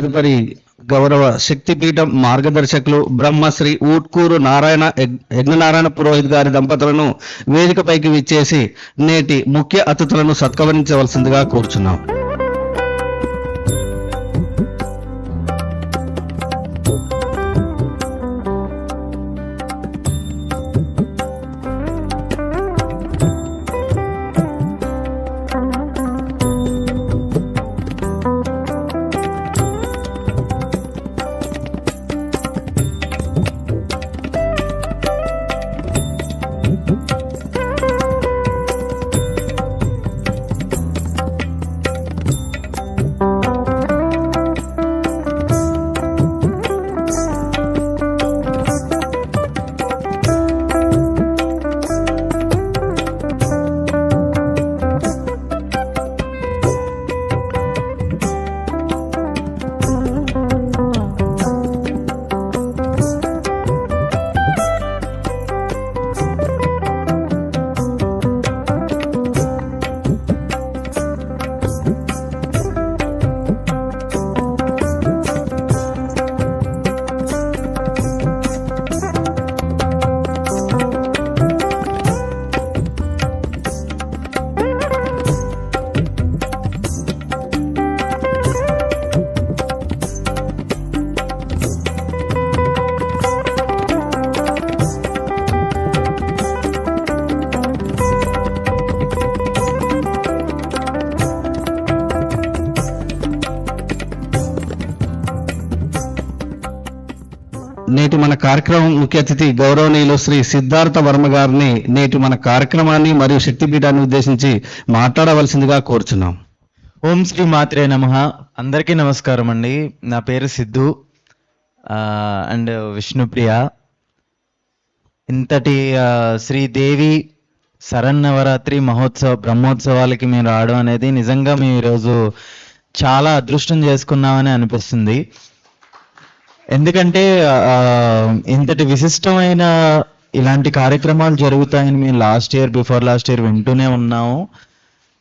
తదుపరి గౌరవ శక్తిపీఠం మార్గదర్శకులు బ్రహ్మశ్రీ ఊట్కూరు నారాయణ యజ్ఞనారాయణ పురోహిత్ గారి దంపతులను వేదికపైకి విచ్చేసి నేటి ముఖ్య అతిథులను సత్కరించవలసిందిగా కోరుచున్నాం. నేటి మన కార్యక్రమం ముఖ్య అతిథి గౌరవనీయులు శ్రీ సిద్ధార్థ వర్మ గారిని నేటి మన కార్యక్రమాన్ని మరియు శక్తిపీఠాన్ని ఉద్దేశించి మాట్లాడవలసిందిగా కోరుచున్నాం. ఓం శ్రీ మాత్రే నమ. అందరికీ నమస్కారం అండి. నా పేరు సిద్ధు. అండ్ విష్ణుప్రియ. ఇంతటి శ్రీదేవి శరన్నవరాత్రి మహోత్సవ బ్రహ్మోత్సవాలకి మేము రావడం అనేది నిజంగా మేము ఈరోజు చాలా అదృష్టం చేసుకున్నామని అనిపిస్తుంది. ఎందుకంటే ఇంతటి విశిష్టమైన ఇలాంటి కార్యక్రమాలు జరుగుతాయని మేము last year before last year వింటూనే ఉన్నాము.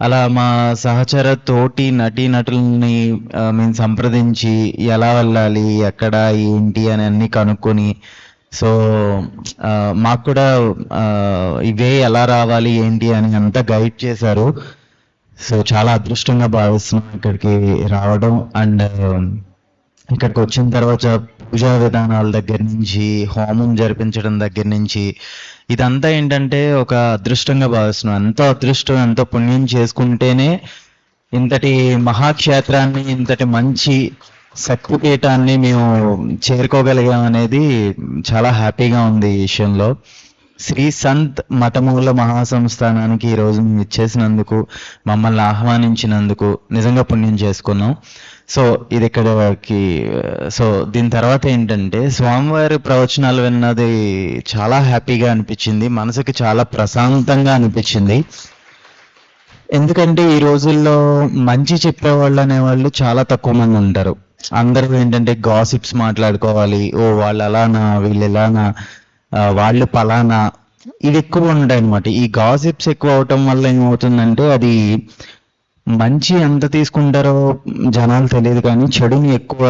అలా మా సహచర తోటి నటీ నటుల్ని మేము సంప్రదించి ఎలా వెళ్ళాలి ఎక్కడ ఏంటి అని అన్ని కనుక్కొని సో మాకు కూడా ఇవే ఎలా రావాలి ఏంటి అని అంతా గైడ్ చేశారు. సో చాలా అదృష్టంగా భావిస్తున్నాం ఇక్కడికి రావడం. అండ్ ఇక్కడికి వచ్చిన తర్వాత పూజా విధానాల దగ్గర నుంచి హోమం జరిపించడం దగ్గర నుంచి ఇదంతా ఏంటంటే ఒక అదృష్టంగా భావిస్తున్నాం. ఎంతో అదృష్టం ఎంతో పుణ్యం చేసుకుంటేనే ఇంతటి మహాక్షేత్రాన్ని ఇంతటి మంచి సర్టిఫికేటాన్ని మేము చేరుకోగలిగాం అనేది చాలా హ్యాపీగా ఉంది ఈ విషయంలో. శ్రీ సంత్ మఠమూల మహాసంస్థానానికి ఈరోజు మేము ఇచ్చేసినందుకు మమ్మల్ని ఆహ్వానించినందుకు నిజంగా పుణ్యం చేసుకున్నాం. సో ఇది ఇక్కడికి సో దీని తర్వాత ఏంటంటే స్వామివారి ప్రవచనాలు విన్నది చాలా హ్యాపీగా అనిపించింది మనసుకి చాలా ప్రశాంతంగా అనిపించింది. ఎందుకంటే ఈ రోజుల్లో మంచి చెప్పేవాళ్ళు అనేవాళ్ళు చాలా తక్కువ మంది ఉంటారు. అందరూ ఏంటంటే గాసిప్స్ మాట్లాడుకోవాలి ఓ వాళ్ళు అలానా వీళ్ళు ఇలానా వాళ్ళు పలానా ఇవి ఎక్కువ ఉంటాయి అనమాట ఈ గాసిప్స్ ఎక్కువ అవటం వల్ల ఏమవుతుందంటే అది మంచి ఎంత తీసుకుంటారో జనాలు తెలియదు కానీ చెడుని ఎక్కువ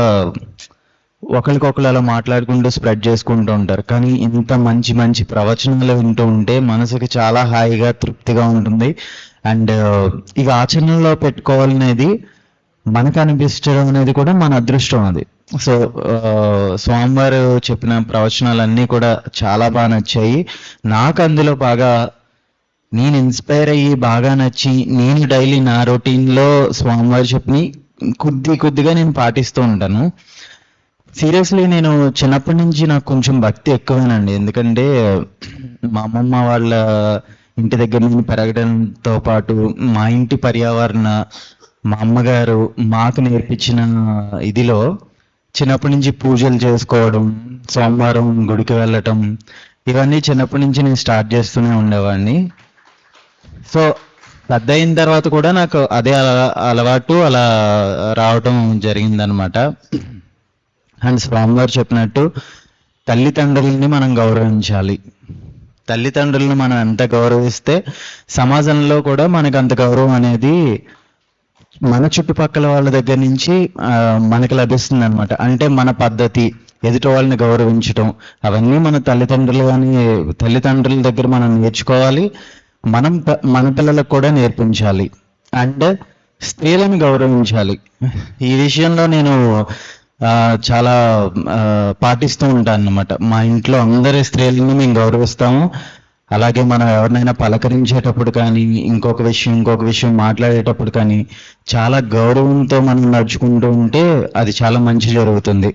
ఒకరికొకరు అలా మాట్లాడుకుంటూ స్ప్రెడ్ చేసుకుంటూ ఉంటారు. కానీ ఇంత మంచి మంచి ప్రవచనాలు వింటూ ఉంటే మనసుకి చాలా హాయిగా తృప్తిగా ఉంటుంది. అండ్ ఇవి ఆచరణలో పెట్టుకోవాలనేది మనకు అనిపించడం అనేది కూడా మన అదృష్టం అది. సో స్వామివారు చెప్పిన ప్రవచనాలన్నీ కూడా చాలా బాగా నచ్చాయి. నాకు అందులో బాగా నేను ఇన్స్పైర్ అయ్యి బాగా నచ్చి నేను డైలీ నా రొటీన్లో స్వామివారి చెప్పి కొద్ది కొద్దిగా నేను పాటిస్తూ ఉంటాను. సీరియస్లీ నేను చిన్నప్పటి నుంచి నాకు కొంచెం భక్తి ఎక్కువేనండి. ఎందుకంటే మా అమ్మమ్మ వాళ్ళ ఇంటి దగ్గర నేను పెరగడంతో పాటు మా ఇంటి పర్యావరణ మా అమ్మగారు మాకు నేర్పించిన ఇదిలో చిన్నప్పటి నుంచి పూజలు చేసుకోవడం సోమవారం గుడికి వెళ్ళటం ఇవన్నీ చిన్నప్పటి నుంచి నేను స్టార్ట్ చేస్తూనే ఉండేవాడిని. సో పెద్ద అయిన తర్వాత కూడా నాకు అదే అల- అలవాటు అలా రావటం జరిగిందనమాట. అండ్ స్వామివారు చెప్పినట్టు తల్లిదండ్రులని మనం గౌరవించాలి. తల్లిదండ్రులను మనం ఎంత గౌరవిస్తే సమాజంలో కూడా మనకు అంత గౌరవం అనేది మన చుట్టుపక్కల వాళ్ళ దగ్గర నుంచి మనకు లభిస్తుంది అనమాట అంటే మన పద్ధతి ఎదుటి వాళ్ళని గౌరవించటం అవన్నీ మన తల్లిదండ్రులు కానీ తల్లిదండ్రుల దగ్గర మనం నేర్చుకోవాలి. మనం ప- మన పిల్లలకు కూడా నేర్పించాలి. అండ్ స్త్రీలను గౌరవించాలి. ఈ విషయంలో నేను చాలా పాటిస్తూ ఉంటాను అనమాట మా ఇంట్లో అందరి స్త్రీలను మేము గౌరవిస్తాము. అలాగే మనం ఎవరినైనా పలకరించేటప్పుడు కానీ ఇంకొక విషయం ఇంకొక విషయం మాట్లాడేటప్పుడు కానీ చాలా గౌరవంతో మనం నడుచుకుంటూ ఉంటే అది చాలా మంచి జరుగుతుంది.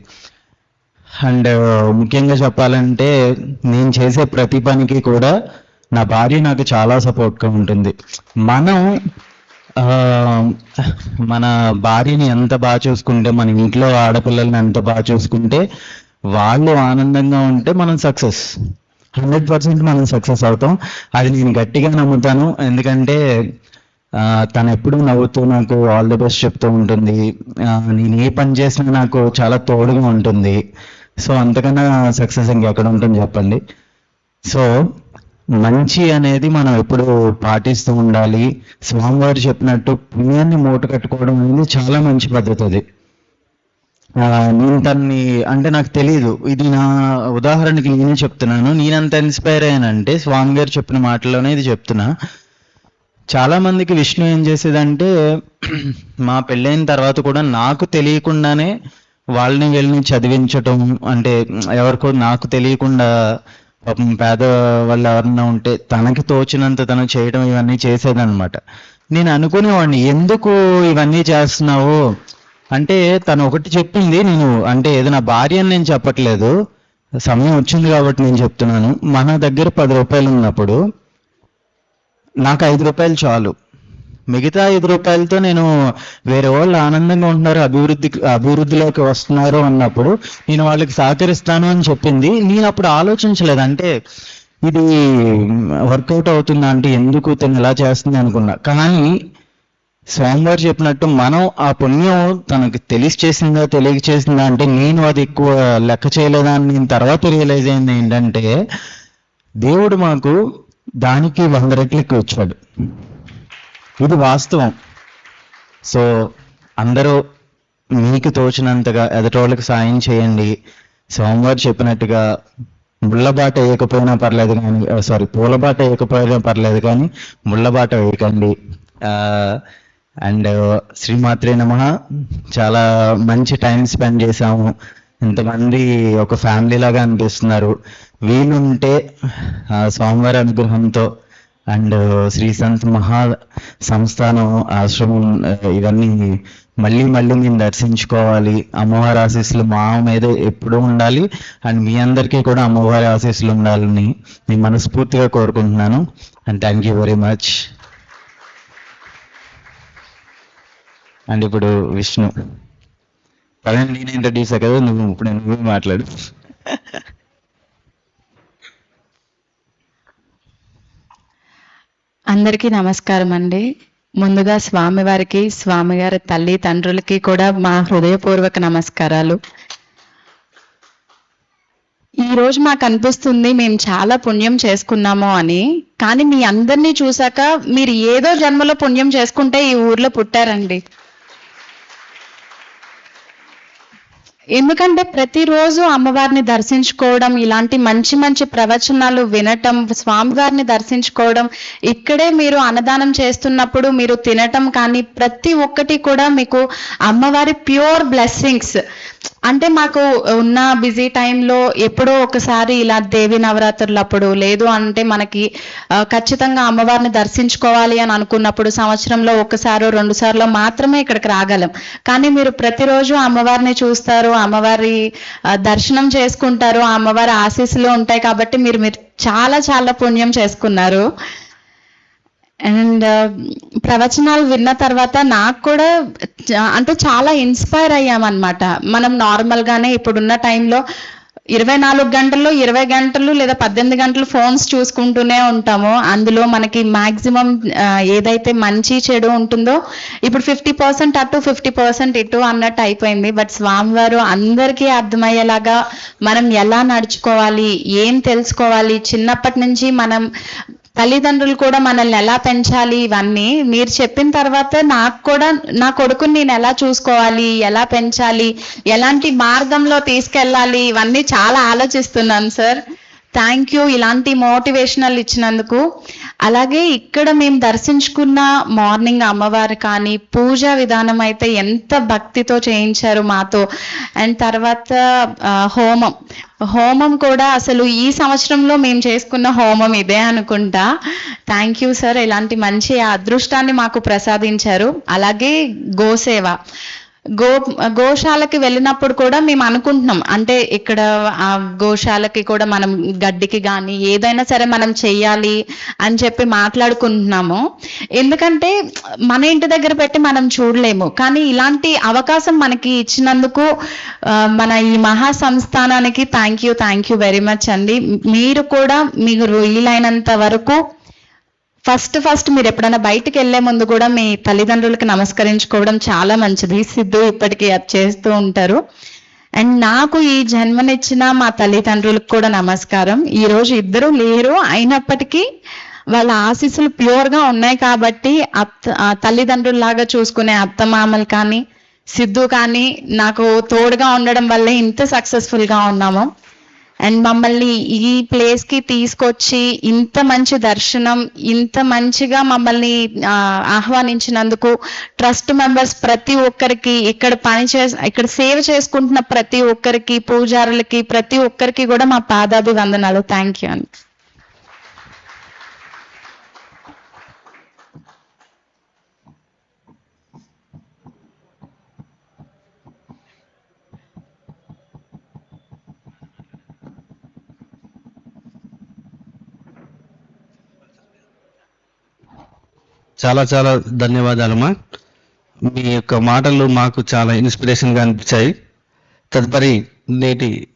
అండ్ ముఖ్యంగా చెప్పాలంటే నేను చేసే ప్రతి పనికి కూడా నా భార్య నాకు చాలా సపోర్ట్గా ఉంటుంది. మనం మన భార్యని ఎంత బాగా చూసుకుంటే మన ఇంట్లో ఆడపిల్లల్ని ఎంత బాగా చూసుకుంటే వాళ్ళు ఆనందంగా ఉంటే మనం సక్సెస్ హండ్రెడ్ పర్సెంట్ మనం సక్సెస్ అవుతాం. అది నేను గట్టిగా నమ్ముతాను. ఎందుకంటే తను ఎప్పుడు నవ్వుతూ నాకు ఆల్ ది బెస్ట్ చెప్తూ ఉంటుంది. నేను ఏ పని చేసినా నాకు చాలా తోడుగా ఉంటుంది. సో అంతకన్నా సక్సెస్ ఇంకెక్కడ ఉంటుంది చెప్పండి? సో మంచి అనేది మనం ఎప్పుడు పాటిస్తూ ఉండాలి. స్వామివారు చెప్పినట్టు పుణ్యాన్ని మూట కట్టుకోవడం అనేది చాలా మంచి పద్ధతి అది. నేను తన్ని అంటే నాకు తెలియదు ఇది నా ఉదాహరణకి నేనే చెప్తున్నాను. నేనంత ఇన్స్పైర్ అయ్యానంటే స్వామి గారు చెప్పిన మాటలోనే ఇది చెప్తున్నా. చాలా మందికి విష్ణు ఏం చేసేదంటే మా పెళ్ళైన తర్వాత కూడా నాకు తెలియకుండానే వాళ్ళని వీళ్ళని చదివించటం అంటే ఎవరికో నాకు తెలియకుండా పాపం పేద వాళ్ళు ఎవరన్నా ఉంటే తనకి తోచినంత తను చేయడం ఇవన్నీ చేసేదన్నమాట. నేను అనుకునేవాడిని ఎందుకు ఇవన్నీ చేస్తున్నావు? అంటే తను ఒకటి చెప్పింది నేను అంటే ఏదో నా భార్య అని నేను చెప్పట్లేదు. సమయం వచ్చింది కాబట్టి నేను చెప్తున్నాను. మన దగ్గర పది రూపాయలు ఉన్నప్పుడు నాకు ఐదు రూపాయలు చాలు. మిగతా ఐదు రూపాయలతో నేను వేరే వాళ్ళు ఆనందంగా ఉంటున్నారు అభివృద్ధి అభివృద్ధిలోకి వస్తున్నారు అన్నప్పుడు నేను వాళ్ళకి సహకరిస్తాను అని చెప్పింది. నేను అప్పుడు ఆలోచించలేదు. అంటే ఇది వర్కౌట్ అవుతుందా అంటే ఎందుకు తను ఇలా చేస్తుంది అనుకున్నా. కానీ స్వామివారు చెప్పినట్టు మనం ఆ పుణ్యం తనకు తెలిసి చేసిందా తెలియక చేసిందా అంటే నేను అది ఎక్కువ లెక్క చేయలేదా అని నేను తర్వాత రియలైజ్ అయింది ఏంటంటే దేవుడు మాకు దానికి వంద రెట్లు ఎక్కువ ఇచ్చాడు. ఇది వాస్తవం. సో అందరూ మీకు తోచినంతగా ఎదటోళ్ళకి సాయం చేయండి. సోమవారు చెప్పినట్టుగా ముళ్ళబాట వేయకపోయినా పర్లేదు కానీ సారీ పూలబాట వేయకపోయినా పర్లేదు కానీ ముళ్ళబాట వేయకండి. అండ్ శ్రీమాత్రే నమ. చాలా మంచి టైం స్పెండ్ చేశాము. ఇంతమంది ఒక ఫ్యామిలీ లాగా అనిపిస్తున్నారు. వీలుంటే ఆ, అనుగ్రహంతో అండ్ శ్రీ సంత్ మహా సంస్థానం ఆశ్రమం ఇవన్నీ మళ్ళీ మళ్ళీ మేము దర్శించుకోవాలి. అమ్మవారి ఆశీస్సులు మా మీద ఎప్పుడూ ఉండాలి. అండ్ మీ అందరికీ కూడా అమ్మవారి ఆశీస్సులు ఉండాలని నేను మనస్ఫూర్తిగా కోరుకుంటున్నాను. And thank you very much. And ఇప్పుడు విష్ణు. ప్రవీణ్ నేను ఇంట్రడ్యూస్ కదా నువ్వు ఇప్పుడు నువ్వు మాట్లాడు. అందరికీ నమస్కారం అండి. ముందుగా స్వామివారికి స్వామివారి తల్లి తండ్రులకి కూడా మా హృదయపూర్వక నమస్కారాలు. ఈ రోజు మాకు అనిపిస్తుంది మేము చాలా పుణ్యం చేసుకున్నాము అని కానీ మీ అందరినీ చూశాక మీరు ఏదో జన్మలో పుణ్యం చేసుకుంటే ఈ ఊర్లో పుట్టారండి. ఎందుకంటే ప్రతిరోజు అమ్మవారిని దర్శించుకోవడం ఇలాంటి మంచి మంచి ప్రవచనాలు వినటం స్వామివారిని దర్శించుకోవడం ఇక్కడే మీరు అన్నదానం చేస్తున్నప్పుడు మీరు తినటం కానీ ప్రతి ఒక్కటి కూడా మీకు అమ్మవారి ప్యూర్ బ్లెస్సింగ్స్ అంటే మాకు ఉన్న బిజీ టైంలో ఎప్పుడో ఒకసారి ఇలా దేవి నవరాత్రులు అప్పుడు లేదు అంటే మనకి ఖచ్చితంగా అమ్మవారిని దర్శించుకోవాలి అని అనుకున్నప్పుడు సంవత్సరంలో ఒకసారి రెండు సార్లు మాత్రమే ఇక్కడికి రాగలం. కానీ మీరు ప్రతిరోజు అమ్మవారిని చూస్తారు అమ్మవారి దర్శనం చేసుకుంటారు ఆ అమ్మవారి ఆశీస్సులు ఉంటాయి కాబట్టి మీరు మీరు చాలా చాలా పుణ్యం చేసుకున్నారు. అండ్ ప్రవచనాలు విన్న తర్వాత నాకు కూడా అంటే చాలా ఇన్స్పైర్ అయ్యామన్నమాట. మనం నార్మల్గానే ఇప్పుడున్న టైంలో ఇరవై నాలుగు గంటల్లో ఇరవై గంటలు లేదా పద్దెనిమిది గంటలు ఫోన్స్ చూసుకుంటూనే ఉంటాము. అందులో మనకి మాక్సిమం ఏదైతే మంచి చెడు ఉంటుందో ఇప్పుడు ఫిఫ్టీ పర్సెంట్ అటు ఫిఫ్టీ పర్సెంట్ ఇటు అన్నట్టు అయిపోయింది. బట్ స్వామివారు అందరికీ అర్థమయ్యేలాగా మనం ఎలా నడుచుకోవాలి ఏం తెలుసుకోవాలి చిన్నప్పటి నుంచి మనం తల్లిదండ్రులు కూడా మనల్ని ఎలా పెంచాలి ఇవన్నీ మీరు చెప్పిన తర్వాత నాకు కూడా నా కొడుకుని నేను ఎలా చూసుకోవాలి ఎలా పెంచాలి ఎలాంటి మార్గంలో తీసుకెళ్ళాలి ఇవన్నీ చాలా ఆలోచిస్తున్నాను సార్. థ్యాంక్ యూ ఇలాంటి మోటివేషనల్ ఇచ్చినందుకు. అలాగే ఇక్కడ మేము దర్శించుకున్న మార్నింగ్ అమ్మవారు కానీ పూజా విధానం అయితే ఎంత భక్తితో చేయించారు మాతో. అండ్ తర్వాత హోమం. హోమం కూడా అసలు ఈ సంవత్సరంలో మేము చేసుకున్న హోమం ఇదే అనుకుంటా. థ్యాంక్ యూ సార్ ఇలాంటి మంచి అదృష్టాన్ని మాకు ప్రసాదించారు. అలాగే గోసేవ. గో గోశాలకి వెళ్ళినప్పుడు కూడా మేము అనుకుంటున్నాం. అంటే ఇక్కడ ఆ గోశాలకి కూడా మనం గడ్డికి కానీ ఏదైనా సరే మనం చెయ్యాలి అని చెప్పి మాట్లాడుకుంటున్నాము. ఎందుకంటే మన ఇంటి దగ్గర పెట్టి మనం చూడలేము. కానీ ఇలాంటి అవకాశం మనకి ఇచ్చినందుకు మన ఈ మహా సంస్థానానికి thank you thank you very much అండి. మీరు కూడా మీకు వీలైనంత వరకు ఫస్ట్ ఫస్ట్ మీరు ఎప్పుడైనా బయటకు వెళ్ళే ముందు కూడా మీ తల్లిదండ్రులకి నమస్కరించుకోవడం చాలా మంచిది. సిద్ధు ఇప్పటికీ అది చేస్తూ ఉంటారు. అండ్ నాకు ఈ జన్మనిచ్చిన మా తల్లిదండ్రులకు కూడా నమస్కారం. ఈ రోజు ఇద్దరు లేరు. అయినప్పటికీ వాళ్ళ ఆశీస్సులు ప్యూర్గా ఉన్నాయి కాబట్టి అత్త ఆ తల్లిదండ్రుల్లాగా చూసుకునే అత్తమామలు కానీ సిద్ధు కానీ నాకు తోడుగా ఉండడం వల్లే ఇంత సక్సెస్ఫుల్గా ఉన్నాము. అండ్ మమ్మల్ని ఈ ప్లేస్కి తీసుకొచ్చి ఇంత మంచి దర్శనం ఇంత మంచిగా మమ్మల్ని ఆహ్వానించినందుకు ట్రస్ట్ మెంబర్స్ ప్రతి ఒక్కరికి ఇక్కడ పని చే ఇక్కడ సేవ చేసుకుంటున్న ప్రతి ఒక్కరికి పూజారులకి ప్రతి ఒక్కరికి కూడా మా పాదాభివందనాలు. థ్యాంక్ యూ అండి చాలా చాలా ధన్యవాదాలమ్మా. మీ యొక్క మాటలు మాకు చాలా ఇన్స్పిరేషన్గా అనిపించాయి తదుపరి నేటి